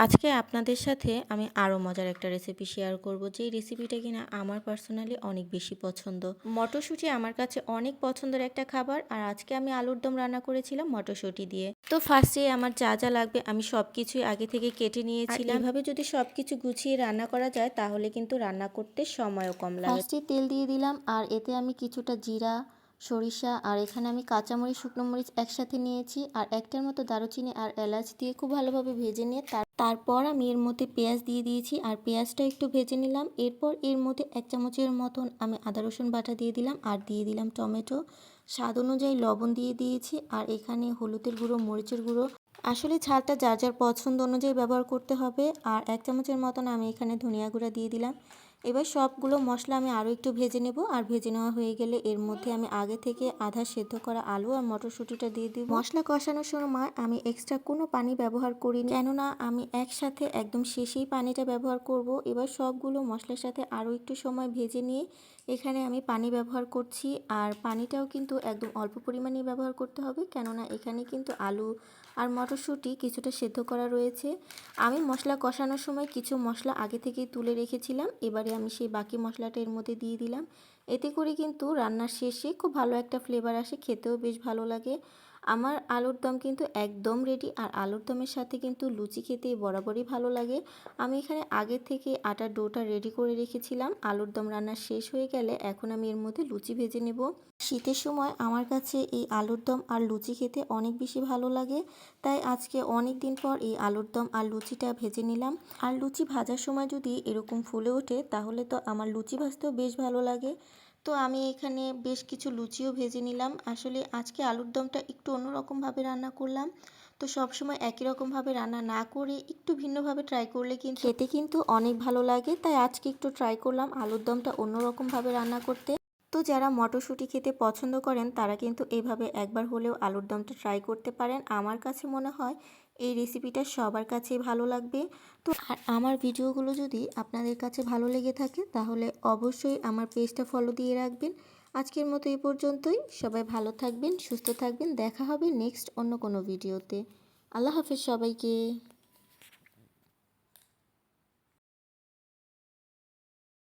আজকে আপনাদের সাথে আমি আরও মজার একটা রেসিপি শেয়ার করব যেই রেসিপিটা কিনা আমার পার্সোনালি অনেক বেশি পছন্দ। মটরশুঁটি আমার কাছে অনেক পছন্দের একটা খাবার আর আজকে আমি আলুর দম রান্না করেছিলাম মটরশুঁটি দিয়ে। তো ফার্স্টে আমার যা যা লাগবে আমি সব কিছুই আগে থেকে কেটে নিয়েছিলাম। এভাবে যদি সব কিছু গুছিয়ে রান্না করা যায় তাহলে কিন্তু রান্না করতে সময়ও কম লাগে। ফার্স্টে তেল দিয়ে দিলাম আর এতে আমি কিছুটা জিরা সরিষা আর এখানে আমি কাঁচামরিচ, শুকনো মরিচ একসাথে নিয়েছি আর একটার মতো দারুচিনি আর এলাচ দিয়ে খুব ভালোভাবে ভেজে নিয়ে তার তারপর আমি এর মধ্যে পেঁয়াজ দিয়ে দিয়েছি আর পেঁয়াজটা একটু ভেজে নিলাম। এরপর এর মধ্যে এক চামচের মতন আমি আদা, রসুন বাটা দিয়ে দিলাম আর দিয়ে দিলাম টমেটো। স্বাদ অনুযায়ী লবণ দিয়ে দিয়েছি আর এখানে হলুদের গুঁড়ো, মরিচের গুঁড়ো। আসলে ঝালটা যার যার পছন্দ অনুযায়ী ব্যবহার করতে হবে আর এক চামচের মতন আমি এখানে ধনিয়া গুঁড়া দিয়ে দিলাম। এবার সবগুলো মশলা আমি আরও একটু ভেজে নেব, আর ভেজে নেওয়া হয়ে গেলে এর মধ্যে আমি আগে থেকে আধা সেদ্ধ করা আলু আর মটরশুঁটিটা দিয়ে দিব। মশলা কষানোর সময় আমি এক্সট্রা কোনো পানি ব্যবহার করি কেননা আমি একসাথে একদম শেষেই পানিটা ব্যবহার করব। এবার সবগুলো মশলার সাথে আরও একটু সময় ভেজে নিয়ে এখানে আমি পানি ব্যবহার করছি, আর পানিটাও কিন্তু একদম অল্প পরিমাণে ব্যবহার করতে হবে, কেননা এখানে কিন্তু আলু আর মটরশুঁটি কিছুটা সেদ্ধ করা রয়েছে। আমি মশলা কষানোর সময় কিছু মশলা আগে থেকেই তুলে রেখেছিলাম, এবারে আমি সেই বাকি মশলাটা এর মধ্যে দিয়ে দিলাম। এতে করে কিন্তু রান্নার শেষে খুব ভালো একটা ফ্লেভার আসে, খেতেও বেশ ভালো লাগে। আমার আলুর দম কিন্তু একদম রেডি আর আলুর দমের সাথে কিন্তু লুচি খেতে বরাবরই ভালো লাগে। আমি এখানে আগে থেকে আটার ডোটা রেডি করে রেখেছিলাম। আলুর দম রান্না শেষ হয়ে গেলে এখন আমি এর মধ্যে লুচি ভেজে নেব। শীতের সময় আমার কাছে এই আলুর দম আর লুচি খেতে অনেক বেশি ভালো লাগে, তাই আজকে অনেক দিন পর এই আলুর দম আর লুচিটা ভেজে নিলাম। আর লুচি ভাজার সময় যদি এরকম ফুলে ওঠে, তাহলে তো আমার লুচি ভাজতেও বেশ ভালো লাগে। তো আমি এখানে বেশ কিছু লুচিও ভেজে নিলাম। আসলে আজকে আলুর দমটা একটু অন্যরকমভাবে রান্না করলাম। তো সবসময় একই রকমভাবে রান্না না করে একটু ভিন্নভাবে ট্রাই করলে কিন্তু খেতে কিন্তু অনেক ভালো লাগে, তাই আজকে একটু ট্রাই করলাম আলুর দমটা অন্যরকমভাবে রান্না করতে। তো যারা মটরশুঁটি খেতে পছন্দ করেন, তারা কিন্তু এইভাবে একবার হলেও আলুর দমটা ট্রাই করতে পারেন। আমার কাছে মনে হয় এই রেসিপিটা সবার কাছেই ভালো লাগবে। তো আর আমার ভিডিওগুলো যদি আপনাদের কাছে ভালো লেগে থাকে, তাহলে অবশ্যই আমার পেজটা ফলো দিয়ে রাখবেন। আজকের মতো এই পর্যন্তই। সবাই ভালো থাকবেন, সুস্থ থাকবেন। দেখা হবে নেক্সট অন্য কোনো ভিডিওতে আল্লাহ হাফেজ সবাইকে।